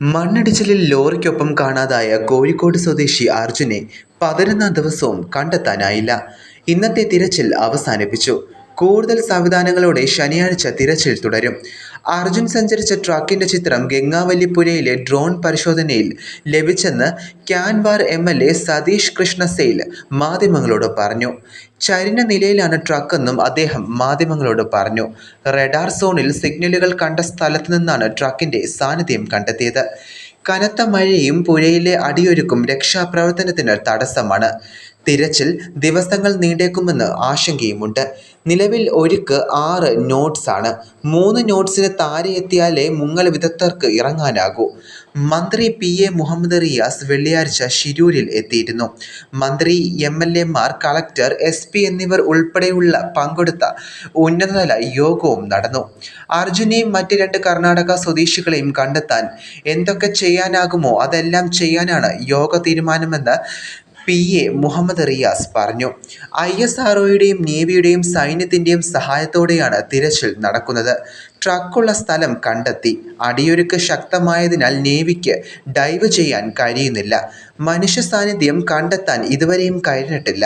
മണ്ണിടിച്ചിലിൽ ലോറിക്കൊപ്പം കാണാതായ കോഴിക്കോട് സ്വദേശി അർജുനെ പതിനൊന്നാം ദിവസവും കണ്ടെത്താനായില്ല. ഇന്നത്തെ തിരച്ചിൽ അവസാനിപ്പിച്ചു. കൂടുതൽ സംവിധാനങ്ങളോടെ ശനിയാഴ്ച തിരച്ചിൽ തുടരും. അർജുൻ സഞ്ചരിച്ച ട്രക്കിന്റെ ചിത്രം ഗംഗാവല്ലിപ്പുരയിലെ ഡ്രോൺ പരിശോധനയിൽ ലഭിച്ചെന്ന് Karwar M L A Satish Krishna Sail മാധ്യമങ്ങളോട് പറഞ്ഞു. ചരിഞ്ഞ നിലയിലാണ് ട്രക്കെന്നും അദ്ദേഹം മാധ്യമങ്ങളോട് പറഞ്ഞു. റഡാർ സോണിൽ സിഗ്നലുകൾ കണ്ട സ്ഥലത്ത് നിന്നാണ് ട്രക്കിന്റെ സാന്നിധ്യം കണ്ടെത്തിയത്. കനത്ത മഴയും പുഴയിലെ അടിയൊഴുക്കും രക്ഷാപ്രവർത്തനത്തിന് തടസ്സമാണ്. തിരച്ചിൽ ദിവസങ്ങൾ നീണ്ടേക്കുമെന്ന് ആശങ്കയുമുണ്ട്. നിലവിൽ ഒരുക്ക് ആറ് നോട്ട്സാണ് മൂന്ന് നോട്ട്സിന് താരെ എത്തിയാലേ മുങ്ങൽ വിദഗ്ധർക്ക് ഇറങ്ങാനാകൂ. മന്ത്രി പി എ മുഹമ്മദ് റിയാസ് വെള്ളിയാഴ്ച ഷിരൂരിൽ എത്തിയിരുന്നു. മന്ത്രി എം എൽ എമാർ കളക്ടർ എസ് പി എന്നിവർ ഉൾപ്പെടെയുള്ള പങ്കെടുത്ത ഉന്നതതല യോഗവും നടന്നു. അർജുനെയും മറ്റ് രണ്ട് കർണാടക സ്വദേശികളെയും കണ്ടെത്താൻ എന്തൊക്കെ ചെയ്യാനാകുമോ അതെല്ലാം ചെയ്യാനാണ് യോഗ തീരുമാനമെന്ന് പി. എ. മുഹമ്മദ് റിയാസ് പറഞ്ഞു. ഐ. എസ്. ആർഒയുടെയും നേവിയുടെയും സൈന്യത്തിന്റെയും സഹായത്തോടെയാണ് തിരച്ചിൽ നടക്കുന്നത്. ട്രക്കുള്ള സ്ഥലം കണ്ടെത്തി. അടിയൊരുക്ക് ശക്തമായതിനാൽ നേവിക്ക് ഡൈവ് ചെയ്യാൻ കഴിയുന്നില്ല. മനുഷ്യ സാന്നിധ്യം കണ്ടെത്താൻ ഇതുവരെയും കഴിഞ്ഞിട്ടില്ല.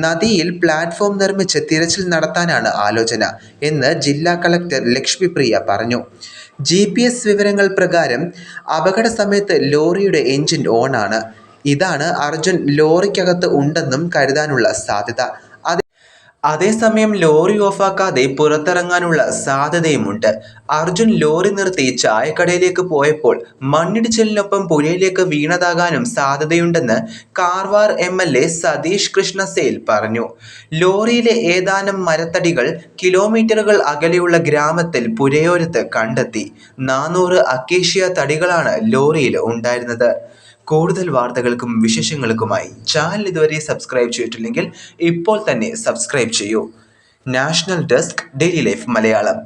നദിയിൽ പ്ലാറ്റ്ഫോം നിർമ്മിച്ച് തിരച്ചിൽ നടത്താനാണ് ആലോചന എന്ന് ജില്ലാ കളക്ടർ ലക്ഷ്മിപ്രിയ പറഞ്ഞു. ജി. വിവരങ്ങൾ പ്രകാരം അപകട സമയത്ത് ലോറിയുടെ എഞ്ചിൻ ഓണാണ്. ഇതാണ് അർജുൻ ലോറിക്കകത്ത് ഉണ്ടെന്നും കരുതാനുള്ള സാധ്യത. അതേസമയം ലോറി ഓഫാക്കാതെ പുറത്തിറങ്ങാനുള്ള സാധ്യതയുമുണ്ട്. അർജുൻ ലോറി നിർത്തി ചായക്കടയിലേക്ക് പോയപ്പോൾ മണ്ണിടിച്ചിലിനൊപ്പം പുഴയിലേക്ക് വീണതാകാനും സാധ്യതയുണ്ടെന്ന് Karwar M L A Satish Krishna Sail പറഞ്ഞു. ലോറിയിലെ ഏതാനും മരത്തടികൾ കിലോമീറ്ററുകൾ അകലെയുള്ള ഗ്രാമത്തിൽ പുഴയോരത്ത് കണ്ടെത്തി. നാനൂറ് അക്കേഷ്യ തടികളാണ് ലോറിയിൽ ഉണ്ടായിരുന്നത്. കൂടുതൽ വാർത്തകൾക്കും വിശേഷങ്ങൾക്കുമായി ചാനൽ ഇതുവരെ സബ്സ്ക്രൈബ് ചെയ്തിട്ടില്ലെങ്കിൽ ഇപ്പോൾ തന്നെ സബ്സ്ക്രൈബ് ചെയ്യൂ. National desk daily life Malayalam.